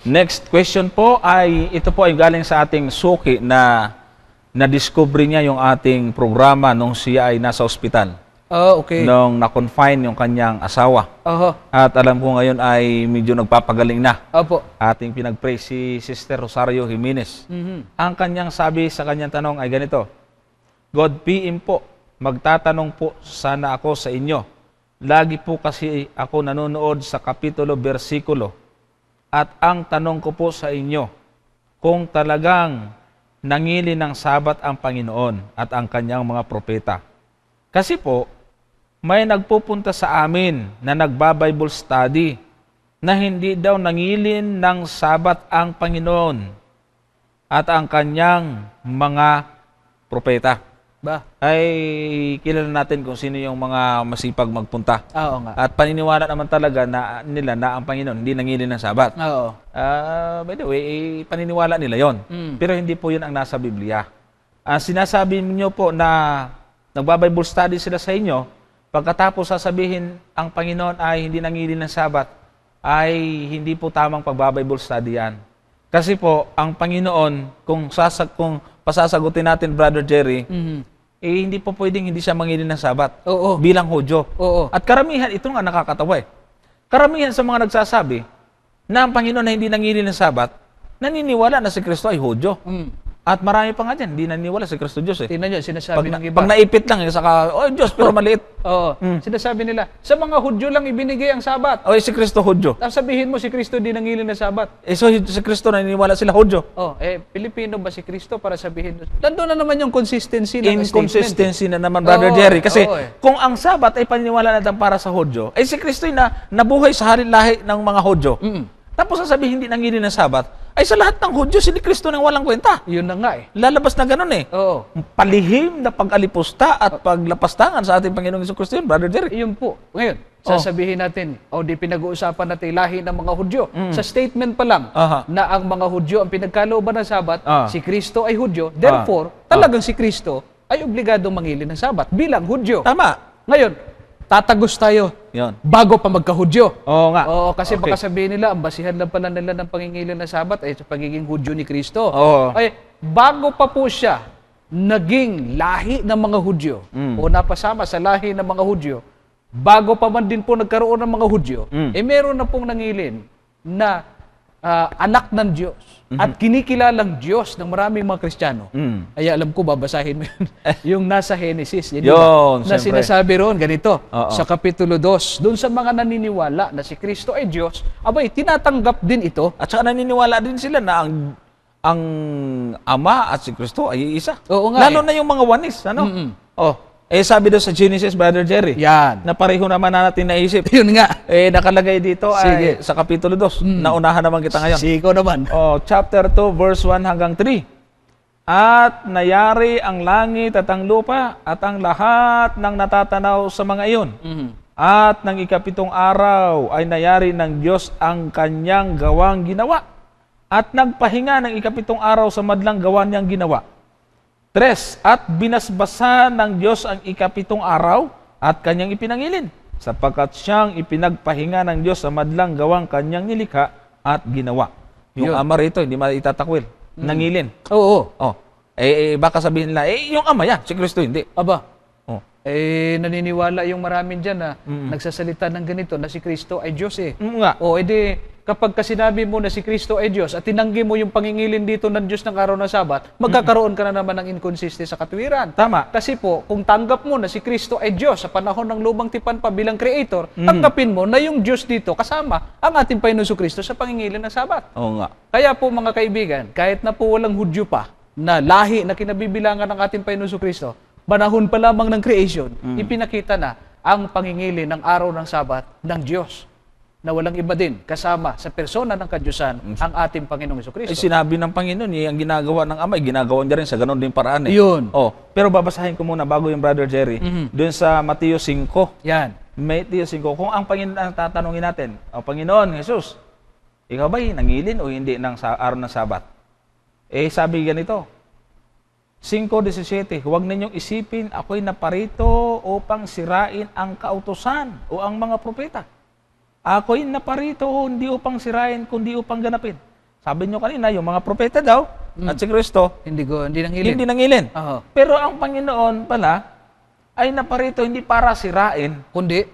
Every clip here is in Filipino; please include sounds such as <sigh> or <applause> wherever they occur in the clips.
Next question po ay, ito po ay galing sa ating suki na na-discover niya yung ating programa nung siya ay nasa ospital. Oh, okay. Nung na-confine yung kanyang asawa. Oho. At alam ko ngayon ay medyo nagpapagaling na. Opo. Ating pinag-pray si Sister Rosario Jimenez. Mhm. Ang kanyang sabi sa kanyang tanong ay ganito, God PM po, magtatanong po sana ako sa inyo. Lagi po kasi ako nanonood sa kapitulo, versikulo. At ang tanong ko po sa inyo, kung talagang nangili ng sabat ang Panginoon at ang kanyang mga propeta. Kasi po, may nagpupunta sa amin na nagba-Bible study na hindi daw nangilin ng sabat ang Panginoon at ang kanyang mga propeta. Ba? Ay kilala natin kung sino yung mga masipag magpunta. Ah, Oo nga. At paniniwala naman talaga na nila na ang Panginoon hindi nangilin ng sabat. Oo. Ah, by the way, eh, paniniwala nila yon. Mm. Pero hindi po yun ang nasa Biblia. Ah, sinasabi niyo po na nagba-Bible study sila sa inyo, pagkatapos sasabihin ang Panginoon ay hindi nangilin ng sabat, ay hindi po tamang pagba-Bible study yan. Kasi po, ang Panginoon, kung, sasag, kung pasasagutin natin, Brother Jerry, Mhm. eh hindi po pwedeng hindi siya mangilin ng sabat Oo. bilang Hudyo. Oo. At karamihan, ito nga nakakatawa eh. Karamihan sa mga nagsasabi na ang Panginoon na hindi nangilin ng sabat, naniniwala na si Kristo ay Hudyo. Mm. At marami pa nga dyan, hindi naniniwala si Kristo Diyos eh. Tingnan nyo, sinasabi Pag, ng iba. pag naipit lang, eh, saka, oh Diyos, pero maliit. <laughs> Oo. Mm. Sinasabi nila, sa mga Hudyo lang ibinigay ang sabat. O eh, si Kristo Hudyo. Tapos sabihin mo si Kristo di nangilin ng sabat. Eh so si Kristo naniniwala sila Hudyo. Oh, eh, Pilipino ba si Kristo para sabihin? Nandun na naman yung consistency ng statement. Inconsistency na naman, Brother Oo, Jerry. Kasi oo eh. kung ang sabat ay paniniwala natin para sa Hudyo, eh si Kristo na nabuhay sa harin-lahi ng mga Hudyo. Mm. Tapos sasabihin hindi nangilin ng sabat, ay sa lahat ng Hudyo, si Kristo nang walang kwenta. Yun na nga eh. Lalabas na ganun eh. Oo. Palihim na pag-alipusta at paglapastangan sa ating Panginoong Hesus Kristo yun, Brother Jerry. Yun po. Ngayon, Oh. sasabihin natin, o di pinag-uusapan natin lahi ng mga Hudyo. Sa statement pa lang Mm. Aha. na ang mga Hudyo ang pinagkalooban ng Sabat, Ah. si Kristo ay Hudyo. Therefore, talagang si Kristo ay obligadong mangilin ng Sabat bilang Hudyo. Tama. Ngayon, tatagos tayo Yun. bago pa magka-Hudyo. Oo nga. Oo, kasi Okay. baka sabihin nila, ang basihan lang pala nila ng pangingilin ng Sabat ay sa pagiging Hudyo ni Kristo. Oo. Ay, bago pa po siya naging lahi ng mga Hudyo Mm. o napasama sa lahi ng mga Hudyo, bago pa man din po nagkaroon ng mga Hudyo, Mm. eh meron na pong nangilin na ah, anak ng Diyos at kinikilalang Diyos ng maraming mga Kristiyano. Mm. Ay alam ko, babasahin mo yun. <laughs> yung nasa Genesis. Yun, Yun, na siyempre. sinasabi roon, ganito, Oo. sa Kapitulo 2, doon sa mga naniniwala na si Kristo ay Diyos, abay, tinatanggap din ito. At saka naniniwala din sila na ang ang Ama at si Kristo ay isa. Oo nga Lalo eh. na yung mga wanis, ano? Mm-mm. Oh, eh sabi doon sa Genesis, Brother Jerry, Yan. na pareho naman na natin naisip. <laughs> Yun nga. Eh, nakalagay dito Sige. ay sa Kapitulo 2. Naunahan naman kita ngayon. Siko naman. Oh, chapter 2, verse 1 hanggang 3. At nayari ang langit at ang lupa at ang lahat ng natatanaw sa mga iyon. Mhm. At ng ikapitong araw ay nayari ng Diyos ang kanyang gawang ginawa. At nagpahinga ng ikapitong araw sa madlang gawa niyang ginawa. Tres, at binasbasa ng Diyos ang ikapitong araw at kanyang ipinangilin, sapagkat siyang ipinagpahinga ng Diyos sa madlang gawang kanyang nilikha at ginawa. Yung Yun. ama rito, hindi maitatakwil. Nangilin. Oo. Oh. Eh, eh, baka sabihin nila, eh, yung ama yan, si Kristo hindi. Aba. Eh, naniniwala yung maraming dyan na Mm. nagsasalita ng ganito na si Kristo ay Diyos eh. Mm, nga. O, edi, kapag ka sinabi mo na si Kristo ay Diyos at tinanggi mo yung pangingilin dito ng Diyos ng araw ng Sabat, magkakaroon ka na naman ng inconsistency sa katwiran. Tama. Kasi po, kung tanggap mo na si Kristo ay Diyos sa panahon ng lumang tipan pa bilang creator, tanggapin mo na yung Diyos dito kasama ang ating Panginoon Kristo sa pangingilin ng Sabat. Oo nga. Kaya po mga kaibigan, kahit na po walang Hudyo pa, na lahi na kinabibilangan ng ating Panginoon Kristo, panahon pa lamang ng creation, ipinakita na ang pangingili ng araw ng Sabat ng Diyos na walang iba din kasama sa persona ng kadyusan ang ating Panginoong Eh, Kristo. sinabi ng Panginoon, eh, ang ginagawa ng ama, eh, ginagawa niya rin sa ganun din paraan eh. Yun. Oh, pero babasahin ko muna bago yung Brother Jerry, Mhm. doon sa Mateo 5. Yan. Mateo 5, kung ang Panginoon ang tatanungin natin, o Panginoon, Jesus, ikaw ba'y nangilin o hindi ng sa araw ng Sabat? Eh, sabi ganito, 5.17, huwag ninyong isipin ako'y naparito upang sirain ang kautosan o ang mga propeta. Ako'y naparito hindi upang sirain, kundi upang ganapin. sabi nyo kanina, yung mga propeta daw, at si Kristo, Hindi ko, hindi nang hilin. hindi nangilin. Oo. Pero ang Panginoon pala, ay naparito hindi para sirain, Kundi,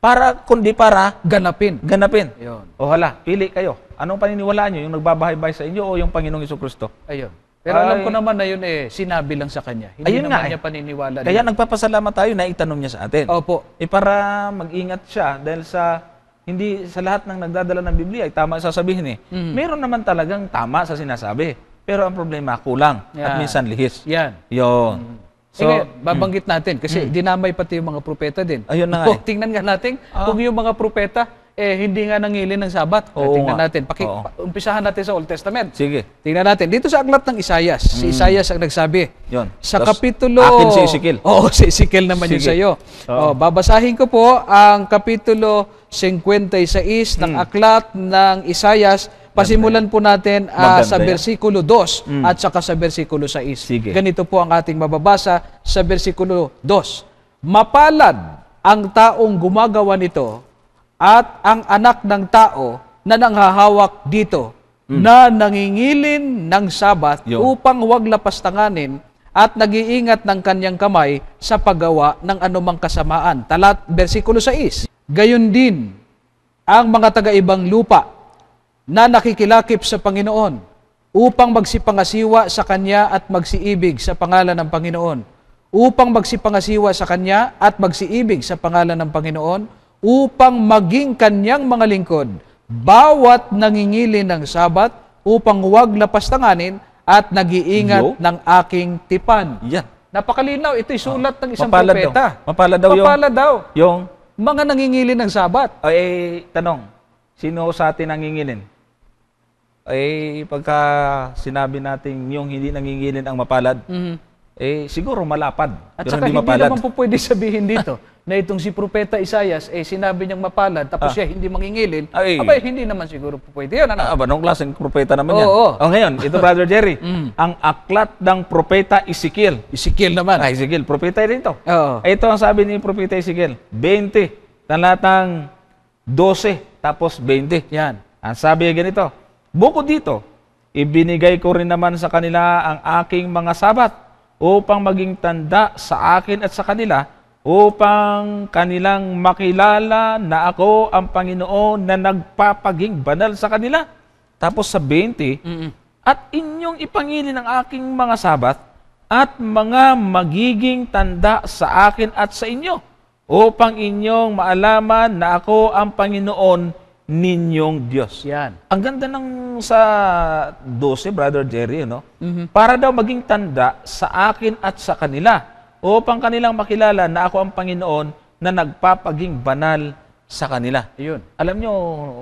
para, kundi para ganapin. ganapin. Ayun. O hala, pili kayo. Anong paniniwalaan nyo? Yung nagbabahay-bahay sa inyo o yung Panginoong Kristo? Ayun. Pero alam ko naman na yun eh, sinabi lang sa kanya. Hindi Ayun nga naman eh. niya paniniwala. Kaya din. nagpapasalamat tayo na itanong niya sa atin. Opo. Eh para mag-ingat siya dahil sa hindi sa lahat ng nagdadala ng Biblia ay tama ang sasabihin eh. Mhm. Meron naman talagang tama sa sinasabi. Pero ang problema kulang at Yan. minsan lihis. Yan. Yon. So, So, babanggit natin kasi dinamay pati yung mga propeta din. Ayun na nga O, eh. <laughs> tingnan nga natin Ah. kung yung mga propeta eh hindi nga nangilin ng sabat. Oo tingnan nga. natin. Paki, Oo. pa- umpisahan natin sa Old Testament. sige. Tingnan natin. Dito sa aklat ng Isayas. Si Isayas ang nagsabi. Yon. Sa Tapos, kapitulo... Akin si Ezekiel. <laughs> Oo, si Ezekiel naman yun Sige. sa'yo. Oo. Oh, babasahin ko po ang kapitulo 56 ng aklat ng Isayas. Pasimulan po natin ah, Maganda sa yan. versikulo 2 at saka sa versikulo 6. Sige. Ganito po ang ating mababasa sa versikulo 2. Mapalad ang taong gumagawa nito at ang anak ng tao na nanghahawak dito na nangingilin ng sabat Yun. upang huwag lapastanganin at nag-iingat ng kanyang kamay sa paggawa ng anumang kasamaan. Talat, versikulo 6. Gayon din ang mga taga-ibang lupa na nakikilakip sa Panginoon upang magsipangasiwa sa Kanya at magsiibig sa pangalan ng Panginoon. Upang magsipangasiwa sa Kanya at magsiibig sa pangalan ng Panginoon upang maging Kanyang mga lingkod bawat nangingili ng sabat upang huwag lapastanganin at nag-iingat Yo. ng aking tipan. Yan. Napakalinaw, ito'y sulat ng isang Mapalad daw. propeta. Mapalad daw yung- daw. Yung, Mga nangingili ng sabat. ay, tanong, sino sa atin nangingilin? Eh, pagka sinabi natin yung hindi nangingilin ang mapalad, eh, siguro malapad. At pero saka hindi hindi, naman po pwede sabihin dito <laughs> na itong si Propeta Isayas, eh sinabi niyang mapalad, tapos siya hindi mangingilin. Ah. Ay. Abay, hindi naman siguro po pwede yun. Ano? Ah, ba, nung klaseng propeta naman yan? Oo. O ngayon, ito <laughs> Brother Jerry, Mm. ang aklat ng propeta Ezekiel. Ezekiel naman. Ah, Ezekiel, propeta rin to. Oo. Ito ang sabi ni propeta Ezekiel, 20, talatang 12, tapos 20. Yan. Ang sabi ay ganito, Bukod dito, ibinigay ko rin naman sa kanila ang aking mga sabat upang maging tanda sa akin at sa kanila upang kanilang makilala na ako ang Panginoon na nagpapaging banal sa kanila. Tapos sa 20, Mm-mm. at inyong ipangilin ang aking mga sabat at mga magiging tanda sa akin at sa inyo upang inyong maalaman na ako ang Panginoon ninyong Diyos. Yan. Ang ganda ng sa 12, Brother Jerry, no? Mhm. Para daw maging tanda sa akin at sa kanila upang kanilang makilala na ako ang Panginoon na nagpapaging banal sa kanila. Yun. Alam nyo,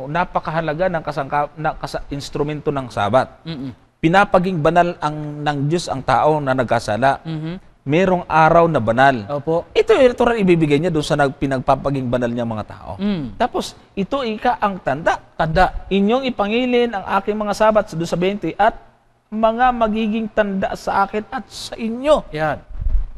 napakahalaga ng kasangka, na, kasa, instrumento ng sabat. Mm-mm. Pinapaging banal ang ng Diyos ang tao na nagkasala. Mhm. Merong araw na banal. Opo. Ito, ito rin ibibigay niya doon sa nag, pinagpapaging banal niya mga tao. Mm. Tapos, ito ika ang tanda. Tanda. Inyong ipangilin ang aking mga sabat sa doon sa 20 at mga magiging tanda sa akin at sa inyo. Yan.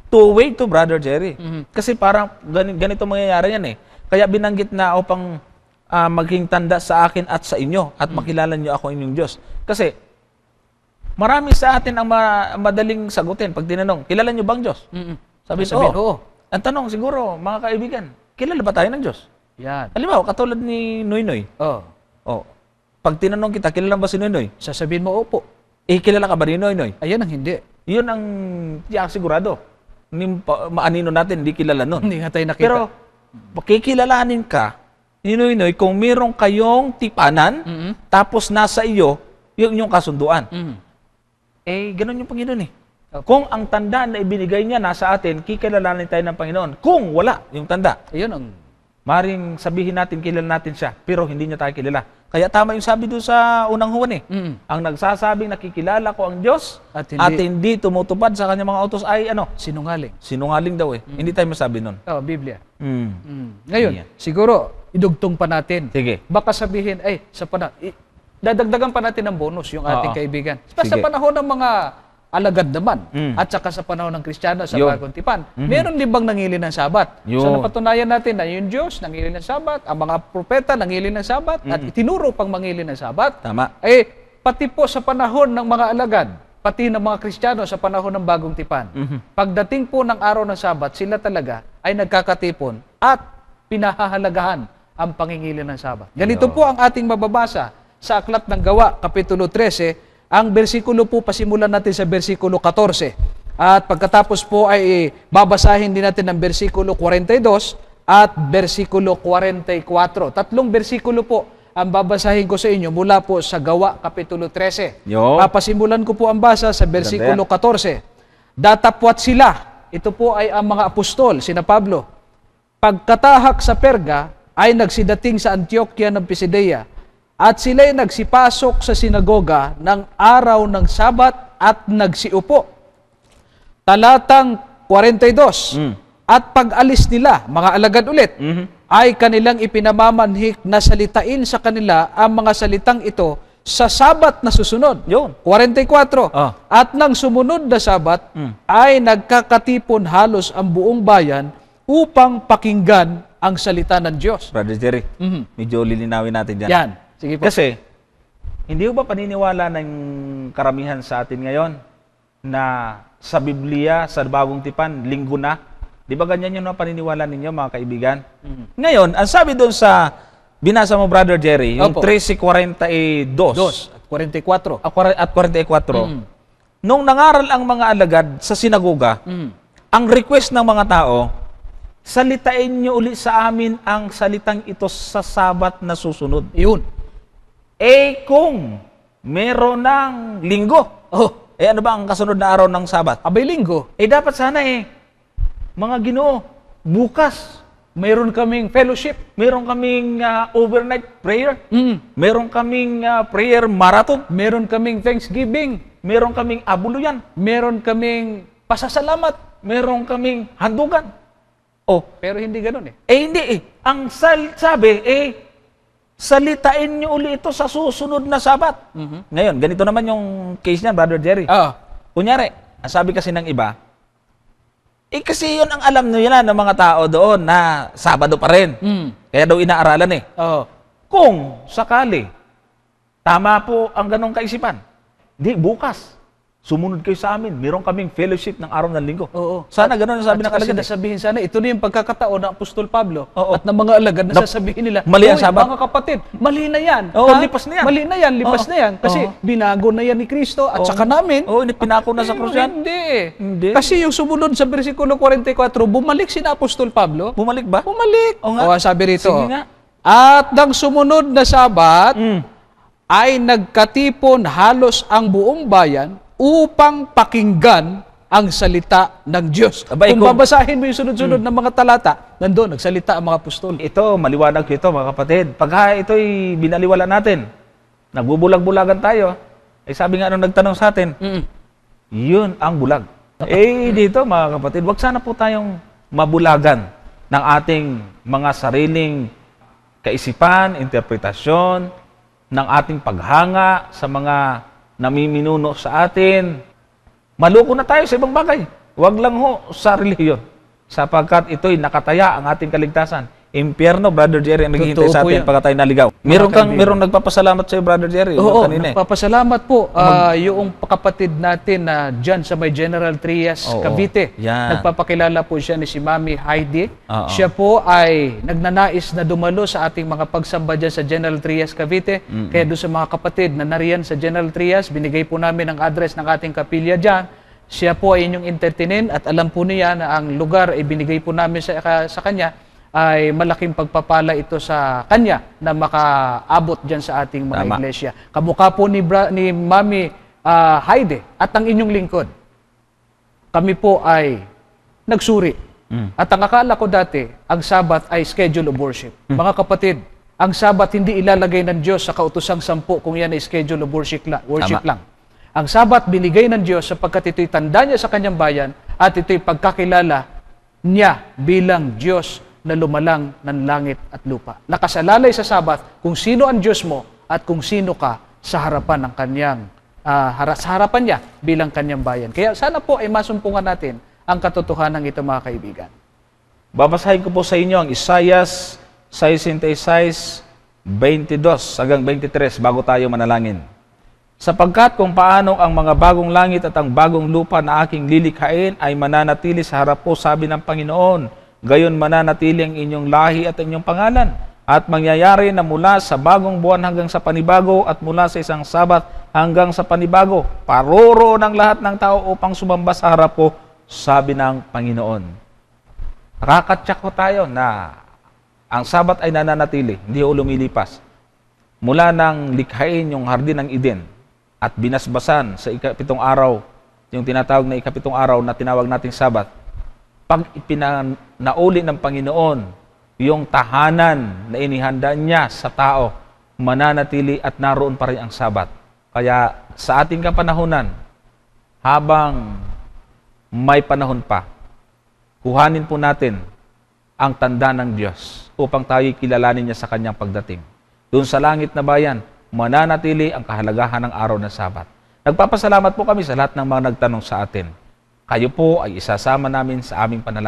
Two-way to, Brother Jerry. Mhm. Kasi parang ganito, ganito mangyayari yan eh. Kaya binanggit na upang ah, maging tanda sa akin at sa inyo at makilala niyo ako inyong Diyos. Kasi marami sa atin ang ma- madaling sagutin pag tinanong, kilala niyo bang Diyos? Mm-mm. Sabi, Sabihin, oo. oo. Ang tanong siguro, mga kaibigan, kilala ba tayo ng Diyos? Yan. Halimbawa, katulad ni Noy Noy. Oh. Oh, pag tinanong kita, kilala ba si Noy Noy? Sasabihin mo, opo. Eh, kilala ka ba ni Noy Noy? Ayan ang hindi. Yun ang tiyak sigurado. Ni, pa- maanino natin, hindi kilala nun. Hindi nga tayo nakita. Pero, makikilalanin ka ni Noy Noy kung meron kayong tipanan, Mm-mm. tapos nasa iyo, yung yung kasunduan. Mm. Eh, ganun yung Panginoon eh. Kung ang tanda na ibinigay niya nasa atin, kikilalanin tayo ng Panginoon. Kung wala yung tanda, Ayun ang maring sabihin natin, kilala natin siya, pero hindi niya tayo kilala. Kaya tama yung sabi doon sa unang huwan eh. Mm. Ang nagsasabing nakikilala ko ang Diyos At at hindi- hindi, tumutupad sa kanyang mga utos ay ano, sinungaling. sinungaling daw eh. Hindi tayo masabi nun. Oh, Biblia. Mm. Mm. Ngayon, Yan. siguro, idugtong pa natin. Sige. Baka sabihin, ay, sa pana dadagdagan pa natin ng bonus yung ating Oo. kaibigan. Sa, sa Sige. panahon ng mga alagad naman, Mm. at saka sa panahon ng Kristiyano sa Yun. bagong tipan, meron din bang nangili ng sabat? So Yun. napatunayan natin na yung Diyos nangili ng sabat, ang mga propeta nangili ng sabat, at itinuro pang mangili ng sabat. Tama. Eh, pati po sa panahon ng mga alagad, pati ng mga Kristiyano sa panahon ng bagong tipan. Pagdating po ng araw ng Sabat, sila talaga ay nagkakatipon at pinahahalagahan ang pangingili ng Sabat. Ganito po ang ating mababasa sa Aklat ng Gawa, Kapitulo 13. Ang bersikulo po, pasimulan natin sa bersikulo 14. At pagkatapos po ay babasahin din natin ang bersikulo 42 at bersikulo 44. Tatlong bersikulo po ang babasahin ko sa inyo mula po sa Gawa, Kapitulo 13. Yo. Papasimulan ko po ang basa sa bersikulo 14. Datapwat sila. Ito po ay ang mga apostol, sina Pablo. Pagkatahak sa Perga, ay nagsidating sa Antioquia ng Pisidia at sila'y nagsipasok sa sinagoga ng araw ng Sabat at nagsiupo. Talatang 42. Mm. At pag-alis nila, mga alagad ulit, Mhm. ay kanilang ipinamamanhik na salitain sa kanila ang mga salitang ito sa Sabat na susunod. Yun. 44. Ah. At nang sumunod na Sabat, Mm. ay nagkakatipon halos ang buong bayan upang pakinggan ang salita ng Diyos. Brother Jerry, Mhm. medyo lilinawin natin dyan. Yan. Sige po. Kasi, hindi ba paniniwala ng karamihan sa atin ngayon na sa Biblia, sa Bagong Tipan, linggo na? Di ba ganyan yung paniniwala ninyo, mga kaibigan? Mhm. Ngayon, ang sabi doon sa binasa mo, Brother Jerry, yung Opo. 13.42 Dos at 44. at 44, Mm. nung nangaral ang mga alagad sa sinagoga, Mm. ang request ng mga tao, salitain niyo uli sa amin ang salitang ito sa sabat na susunod. Yun. Eh kung meron ng linggo, Oh, eh ano ba ang kasunod na araw ng sabat? abay linggo. Eh dapat sana eh, mga ginoo, bukas, Mayroon kaming fellowship. meron kaming ah, overnight prayer, Mm. meron kaming ah, prayer marathon, Meron kaming thanksgiving. meron kaming abuluyan, Meron kaming pasasalamat. meron kaming handugan. Oh, Pero hindi ganun eh. eh hindi eh. Ang sal- sabi, eh, salitain niyo uli ito sa susunod na sabat. Mhm. Ngayon, ganito naman yung case niyan, Brother Jerry. Ah. Kunyari, sabi kasi ng iba, eh kasi yun ang alam yan ng mga tao doon na Sabado pa rin. Mm. Kaya daw inaaralan eh. Oh. Kung sakali, tama po ang ganong kaisipan. Di, bukas, sumunod kayo sa amin. Meron kaming fellowship ng araw ng linggo. Oo. Sana ganun ang sabi ng At saka alagad. eh. sinasabihin sana, ito na yung pagkakataon ng Apostol Pablo Oo. at ng mga alagad na Na- sasabihin nila, Mali ang "Hoy, Sabat." Mga kapatid, mali na yan. Oo, Ha? lipas na yan. Mali na yan, lipas Oo. na yan. Kasi Oo. binago na yan ni Kristo at Oo. saka namin. Oo, pinako na sa krus yan. Hindi eh. Hindi. Kasi yung sumunod sa versikulo 44, bumalik si na Apostol Pablo. Bumalik ba? Bumalik. Oo nga. O, sabi rito. Sige nga. At nang sumunod na Sabat, Mm. ay nagkatipon halos ang buong bayan upang pakinggan ang salita ng Diyos. Abay, kung kung- babasahin mo yung sunod-sunod ng mga talata, nandun, nagsalita ang mga apostol. Ito, maliwanag ito mga kapatid. Pagka ito'y binaliwala natin, nagbubulag-bulagan tayo, eh sabi nga nung nagtanong sa atin, Mm. yun ang bulag. <laughs> eh dito mga kapatid, wag sana po tayong mabulagan ng ating mga sariling kaisipan, interpretasyon, ng ating paghanga sa mga namiminuno sa atin. Maluko na tayo sa ibang bagay. Huwag lang ho sa relihiyon. Sapagkat ito'y nakataya ang ating kaligtasan. Impyerno, Brother Jerry, ang naghihintay Totoo sa atin yan. pagka tayo naligaw. Meron kang, kaibigan. meron nagpapasalamat sa iyo, Brother Jerry. Oo, kanina eh. nagpapasalamat po ah, yung kapatid natin na dyan sa may General Trias, Oo, Cavite. yan. Nagpapakilala po siya ni si Mami Heidi. Oo. Siya po ay nagnanais na dumalo sa ating mga pagsamba dyan sa General Trias, Cavite. Kaya doon sa mga kapatid na nariyan sa General Trias, binigay po namin ang address ng ating kapilya dyan. Siya po ay inyong entertainin at alam po niya na ang lugar ay binigay po namin sa, sa kanya ay malaking pagpapala ito sa kanya na makaabot diyan sa ating mga Tama. iglesia. Kamukha po ni, Bra- ni Mami ah, Heide at ang inyong lingkod. Kami po ay nagsuri. Mm. At ang akala ko dati, ang Sabat ay schedule of worship. Mga kapatid, ang Sabat hindi ilalagay ng Diyos sa kautosang sampu kung yan ay schedule of worship, la- worship Tama. lang. Ang Sabat binigay ng Diyos sapagkat ito'y tanda niya sa kanyang bayan at ito'y pagkakilala niya bilang Diyos na lumalang ng langit at lupa. Nakasalalay sa Sabat kung sino ang Diyos mo at kung sino ka sa harapan ng kanyang ah, hara- sa harapan niya bilang kanyang bayan. Kaya sana po ay masumpungan natin ang katotohanan ito mga kaibigan. Babasahin ko po sa inyo ang Isayas 66, 22 hanggang 23 bago tayo manalangin. Sapagkat kung paano ang mga bagong langit at ang bagong lupa na aking lilikhain ay mananatili sa harap ko, sabi ng Panginoon, gayon mananatili ang inyong lahi at inyong pangalan. At mangyayari na mula sa bagong buwan hanggang sa panibago at mula sa isang sabat hanggang sa panibago, paroro ng lahat ng tao upang sumamba sa harap ko, sabi ng Panginoon. Nakakatsak ko tayo na ang sabat ay nananatili, hindi ho lumilipas. Mula nang likhain yung hardin ng Eden at binasbasan sa ikapitong araw, yung tinatawag na ikapitong araw na tinawag nating sabat, pag ipinauli ng Panginoon yung tahanan na inihanda niya sa tao, mananatili at naroon pa rin ang sabat. Kaya sa ating kapanahunan, habang may panahon pa, kuhanin po natin ang tanda ng Diyos upang tayo kilalanin niya sa kanyang pagdating. Doon sa langit na bayan, mananatili ang kahalagahan ng araw ng Sabat. Nagpapasalamat po kami sa lahat ng mga nagtanong sa atin. Kayo po ay isasama namin sa aming panalangin.